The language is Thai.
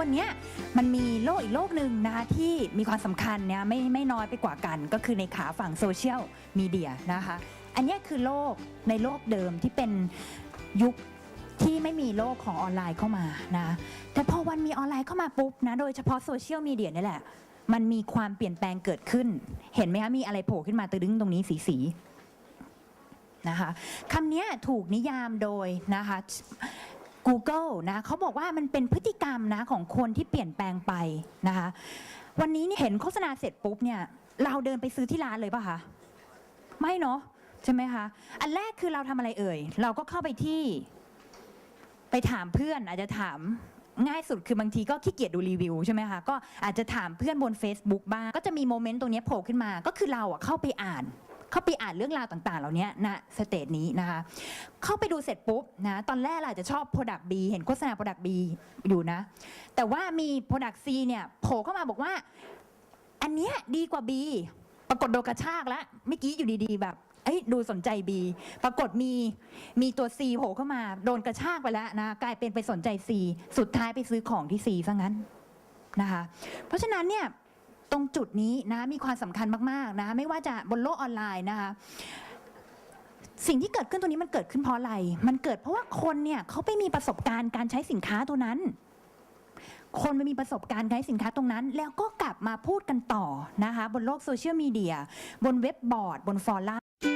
วันนี้มันมีโลกอีกโลกหนึ่งนะคะที่มีความสำคัญเนี่ยไม่ไม่น้อยไปกว่ากัน ก็คือในขาฝั่งโซเชียลมีเดียนะคะ อันนี้คือโลกในโลกเดิมที่เป็นยุคที่ไม่มีโลกของออนไลน์เข้ามานะแต่พอวันมีออนไลน์เข้ามาปุ๊บนะโดยเฉพาะโซเชียลมีเดียนี่แหละ มันมีความเปลี่ยนแปลงเกิดขึ้น เห็นไหมคะมีอะไรโผล่ขึ้นมาตึงตรงนี้สีสีนะคะคำนี้ถูกนิยามโดยนะคะ Google นะเขาบอกว่ามันเป็นพฤติกรรมนะของคนที่เปลี่ยนแปลงไปนะคะ วันนี้เนี่เห็นโฆษณาเสร็จปุ๊บเนี่ย เราเดินไปซื้อที่ร้านเลยป่ะคะ ไม่เนาะใช่ไหมคะ อันแรกคือเราทำอะไรเอ่ย เราก็เข้าไปที่ ไปถามเพื่อนอาจจะถามง่ายสุดคือบางทีก็ขี้เกียจดูรีวิวใช่ไหมคะ ก็อาจจะถามเพื่อนบน Facebook บ้าง ก็จะมีโมเมนต์ตรงนี้โผล่ขึ้นมา ก็คือเราอะเข้าไปอ่าน เข้าไปอ่านเรื่องราวต่างๆ เหล่านี้ณสเตจนี้นะคะ เข้าไปดูเสร็จปุ๊บนะตอนแรกเราอาจจะชอบ Product B เห็นโฆษณา Product B อยู่นะ แต่ว่ามี Product C เนี่ยโผล่เข้ามาบอกว่า อันเนี้ยดีกว่า B ปรากฏโดนกระชากแล้วเมื่อกี้อยู่ดีๆ แบบเอ้ยดูสนใจ B ปรากฏมีมีตัว C โผล่เข้ามา โดนกระชากไปแล้วนะกลายเป็นไปสนใจ C สุดท้ายไปซื้อของที่ C ซะงั้นนะคะ เพราะฉะนั้นเนี่ย ตรงจุดนี้นะมีความสำคัญมากๆนะไม่ว่าจะบนโลกออนไลน์นะคะสิ่งที่เกิดขึ้นตัวนี้มันเกิดขึ้นเพราะอะไร มันเกิดเพราะว่าคนเนี่ยเขาไปมีประสบการณ์การใช้สินค้าตัวนั้น คนไปมีประสบการณ์การใช้สินค้าตรงนั้น แล้วก็กลับมาพูดกันต่อนะคะ บนโลกโซเชียลมีเดียบนเว็บบอร์ด บนฟอรัม